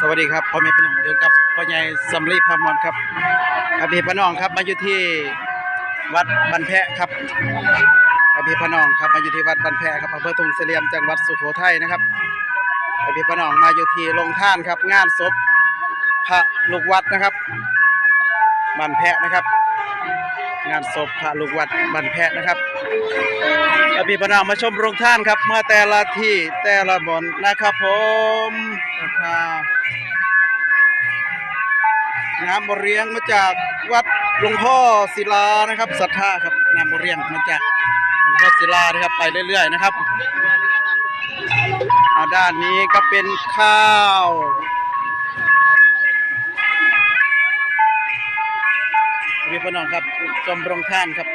สวัสดีครับพ่อแม่พี่น้องอยู่กับพ่อใหญ่สำลีพามอนครับอาพี่พี่น้องครับมาอยู่ที่วัดบันแพะครับอาพี่พี่น้องครับมาอยู่ที่วัดบันแพะครับอำเภอทุ่งเสลี่ยมจังหวัดสุโขทัยนะครับอาพี่พี่น้องมาอยู่ที่โรงท่านครับ งานศพพระลูกวัดนะครับบันแพะนะครับ งานศพพระลูกวัดบันแพะนะครับอาพี่พี่น้องมาชมโรงท่านครับเมื่อแต่ละที่แต่ละบนนะครับผมนะครับน้ำบเรียงมาจากวัดหลวงพ่อศิลานะครับศรัทธาครับน้ำบเรียงมาจากหลวงพ่อศิลานะครับไปเรื่อย ๆ นะครับเอาด้านนี้ก็เป็นข้าว พี่พี่น้องครับชมโรงท่านครับ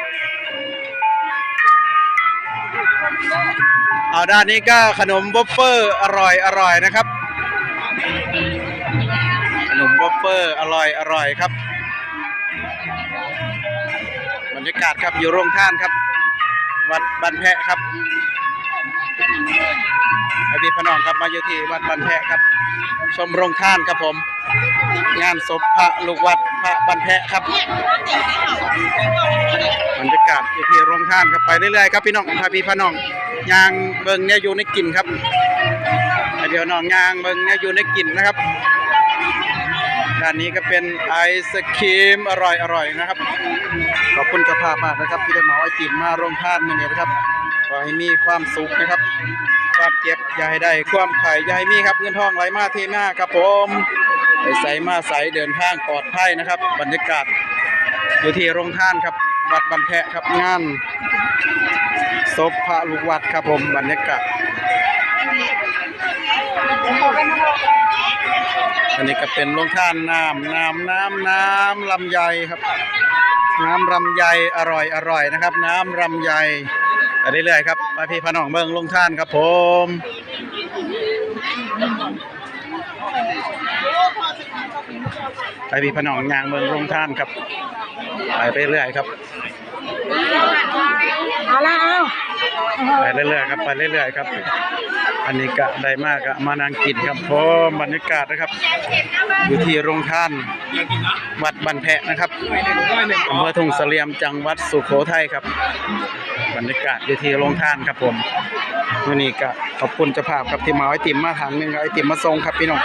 เอาด้านนี้ก็ขนมบัฟเฟอร์อร่อยอร่อยนะครับ ขนมวอฟเฟอร์อร่อยอร่อยครับบรรยากาศครับอยู่โรงท่านครับ วัดบันแพะครับ อดีตพน้องครับมาอยู่ที่วัดบันแพะครับ ชมโรงท่านครับผม งานศพพระลูกวัดพระบันแพะครับบรรยากาศอยู่ที่โรงท่านครับไปเรื่อยๆครับพี่น้องพาพี่พน้องยางเบิงเนี่ยอยู่ในกลิ่นครับเดี๋ยวน้องยางเบิงเนี่ยอยู่ในกลิ่นนะครับด้านนี้ก็เป็นไอศครีมอร่อยอร่อยนะครับ ขอบคุณเจ้าภาพมากนะครับ ที่ได้เหมาไอติมมาโรงทานมาเนี่ยนะครับ อให้มีความสุขนะครับ ความเจ็บอย่าให้ได้ ความไข่อย่าให้มีครับเงินทองไหลมาเทมาครับผมไปใส่มาใส่เดินทางปลอดภัยนะครับ บรรยากาศอยู่ที่โรงท่านครับ วัดบันแพะครับงานศพพระลูกวัดครับผมบรรยากาศ อันนี้ก็เป็นโรงทานน้ำน้ำน้ำน้ำลำไยครับ น้ำลำไยอร่อยอร่อยนะครับ น้ำลำไยไปเรื่อยๆครับมาพี่พน้องเมืองลงท่านครับผมไปพี่พน้องยางเมืองลงท่านครับไปเรื่อยๆครับเอาละเอาไปเรื่อยๆครับไปเรื่อยๆครับ อันนี้ก็ได้มากะมานังกินครับผมบรรยากาศนะครับ อยู่ที่โรงท่านวัดบันแพะนะครับอำเภอทุ่งเสลียมจังหวัดสุโขทัยครับ บรรยากาศอยู่ที่โรงท่านครับผมวันนี้ก็ขอบคุณเจ้าภาพครับที่มาไอติมมาถังหนึงเอาไอติมมาส่งครับพี่น้อง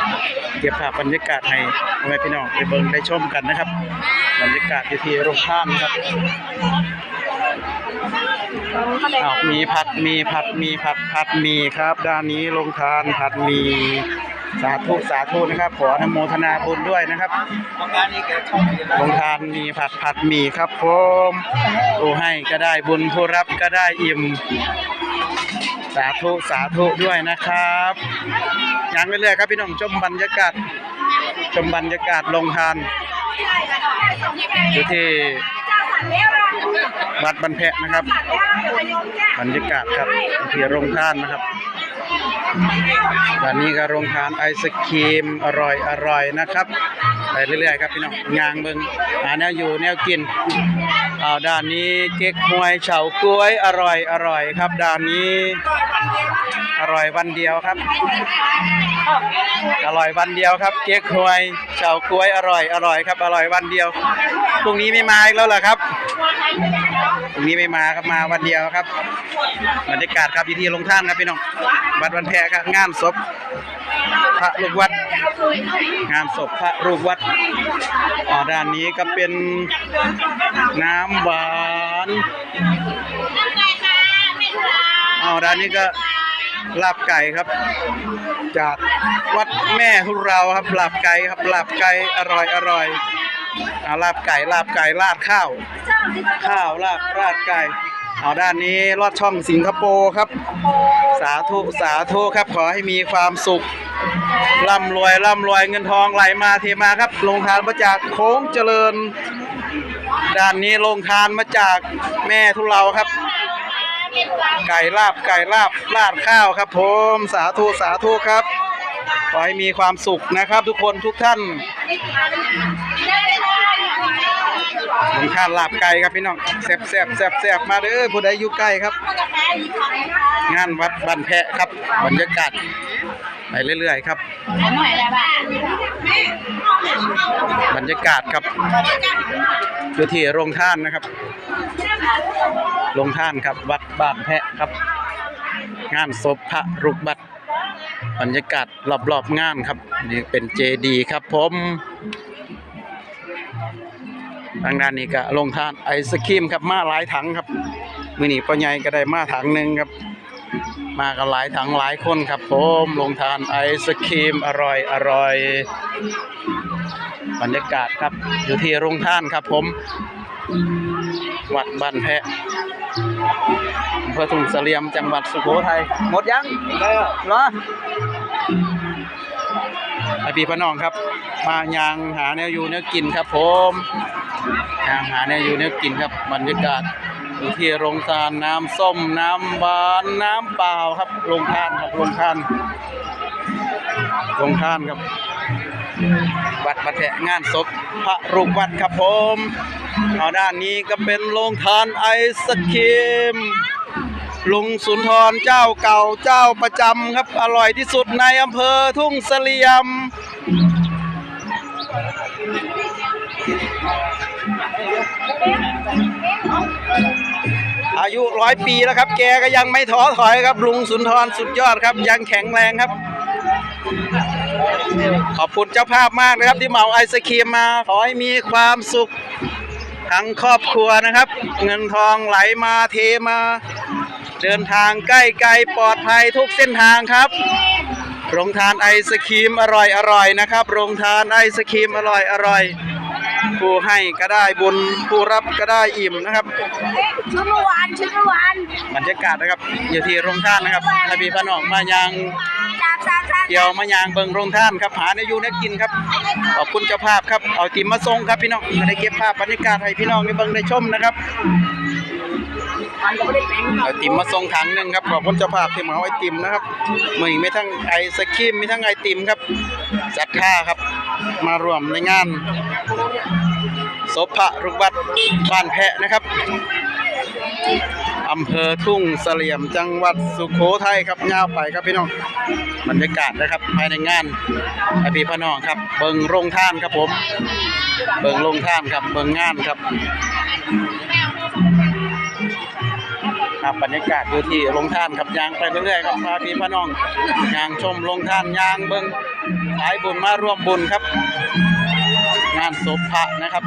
เก็บภาพบรรยากาศให้พ่อแม่พี่น้องไปเบิ่งได้ชมกันนะครับ บรรยากาศอยู่ที่โรงท่านครับ อ้าวมีผัดมีผัดมีผัดผัดมีครับ ด้านนี้ลงทานผัดมีสาธุสาธุนะครับ ขออนโมทนาบุญด้วยนะครับลงทานมีผัดผัดมีครับผมผู้ให้ก็ได้บุญผู้รับก็ได้อิ่ม สาธุสาธุด้วยนะครับยังไปเรื่อยๆครับพี่น้องชมบรรยากาศชมบรรยากาศลงทานอยู่ที่ วัดบันแพะนะครับ บรรยากาศครับที่โรงทานนะครับตอนนี้ก็โรงทานไอศครีมอร่อยอร่อยนะครับ ไปเรื่อยๆครับพี่น้องงางเบิงหาแนวอยู่แนวกิน อ้าวด้านนี้เก๊กฮวยเฉาก้วยอร่อยอร่อยครับด้านนี้ อร่อยวันเดียวครับ อร่อยวันเดียวครับ เก๊กฮวยเฉาก้วยอร่อยอร่อยครับ อร่อยวันเดียวพรุ่งนี้ไม่มาอีกแล้วเหรอครับ พรุ่งนี้ไม่มาครับมาวันเดียวครับบรรยากาศครับอยู่ที่ลงท่านครับพี่น้องวัดวันแพรครับงานศพพระลูกวัด งานศพพระลูกวัดอ๋อด้านนี้ก็เป็นน้ำหวานอ๋อด้านนี้ก็ลาบไก่ครับ จากวัดแม่ทุเราครับลาบไก่ครับลาบไก่อร่อยอร่อย เอาลาบไก่ลาบไก่ราดข้าว ข้าวลาบราดไก่ เอาด้านนี้ลอดช่องสิงคโปร์ครับ สาธุสาธุครับขอให้มีความสุขร่ำรวยร่ำรวยเงินทองไหลมาเทมาครับลงทานมาจากโค้งเจริญ ด้านนี้ลงทานมาจากแม่ทุเราครับ ไก่ลาบไก่ลาบราดข้าวครับผมสาธุสาธุครับขอให้มีความสุขนะครับทุกคนทุกท่าน ผมข้านลาบไก่ครับพี่น้องแซ่บแซ่บแซ่บแซ่บมาเด้อผู้ใดอยู่ใกล้ครับ งานวัดบันแพะครับบรรยากาศไปเรื่อย ๆ ครับบ้างรยากาศครับอยู่ที่โรงท่านนะครับโรงท่านครับ วัดบ้านแพะครับ งานศพพระรุกบัตรบรรยากาศรอบๆงานครับ นี่เป็นเจดีครับผม ทางด้านนี้ก็โรงทานไอศครีมครับมาหลายถังครับมือนี้พ่อใหญ่ก็ได้มาถังหนึ่งครับ มากันหลายถังหลายคนครับผมโรงทานไอศครีมอร่อยอร่อยบรรยากาศครับอยู่ที่โรงท่านครับผมวัดบ้านแพะอำเภอทุ่งเสลียมจังหวัดสุโขทัยหมดยังเหรอไอพี่พน้องครับ มายางหาแนวอยู่แนวกินครับผม ยาหาแนวอยู่แนวกินครับบรรยากาศอยู่ที่โรงทานน้ำส้มน้ำหวานน้ำเปล่าครับโรงทานครับโรงทานโรงทานครับวัดประแทะงานศพพระรูปวัดครับผมเอาด้านนี้ก็เป็นโรงทานไอศครีมลุงสุนทรเจ้าเก่าเจ้าประจำครับ อร่อยที่สุดในอำเภอทุ่งเสลี่ยม อายุร้อยปีแล้วครับ แกก็ยังไม่ท้อถอยครับ ลุงสุนทรสุดยอดครับ ยังแข็งแรงครับ ขอบคุณเจ้าภาพมากนะครับ ที่เหมาไอศครีมมา ขอให้มีความสุขทั้งครอบครัวนะครับ เงินทองไหลมาเทมา เดินทางใกล้ๆปลอดภัยทุกเส้นทางครับโรงทานไอศครีมอร่อยอร่อยนะครับโรงทานไอศครีมอร่อยอร่อย ผู้ให้ก็ได้บุญผู้รับก็ได้อิ่มนะครับ ชุดเมื่อวานชุดเมื่อวานบรรยากาศนะครับ อยู่ที่โรงท่านนะครับถ้าพี่พน้องมายังสามสามสามเกี่ยวมายางเบิงโรงท่านครับหาในอยู่ในกินครับขอบคุณเจ้าภาพครับเอาติมมาส่งครับพี่น้องจะได้เก็บภาพบรรยากาศให้พี่น้องได้เบิงได้ชมนะครับมันก็ไม่ได้เป็นเอาติมมาส่งถังหนึ่งครับขอบคุณเจ้าภาพที่มาเอาไอติมนะครับมือนี้มีทั้งไอศครีมมีทั้งไอติมครับจัดท่าครับ มารวมในงานศพพระรุกวัดบ้านแพะนะครับอำเภอทุ่งเสลี่ยมจังหวัดสุโขทัยครับยาวไปครับพี่น้องบรรยากาศนะครับภายในงานไอพี่พี่น้องครับ เบิงโรงท่านครับผม เบิงโรงท่านครับ เบิงงานครับครับบรรยากาศอยู่ที่โรงท่านครับยางไปเรื่อยๆครับพาพี่พน้องยางชมโรงท่านยางเบิง สายบุญมาร่วมบุญครับ งานศพพระนะครับ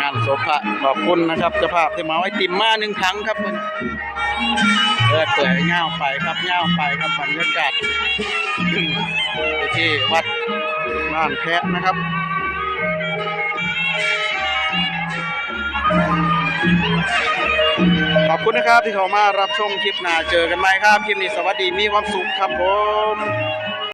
งานศพพระขอบคุณนะครับเจ้าภาพที่มาไว้ติมมาหนึ่งครั้งครับมันเอเปื่อยเง่าไปครับเง่าไปครับบรรยากาศที่วัดบ้านแพะนะครับ ขอบคุณนะครับที่เขามารับชมคลิปหน้าเจอกันใหม่ครับคลิปนี้สวัสดีมีความสุขครับผม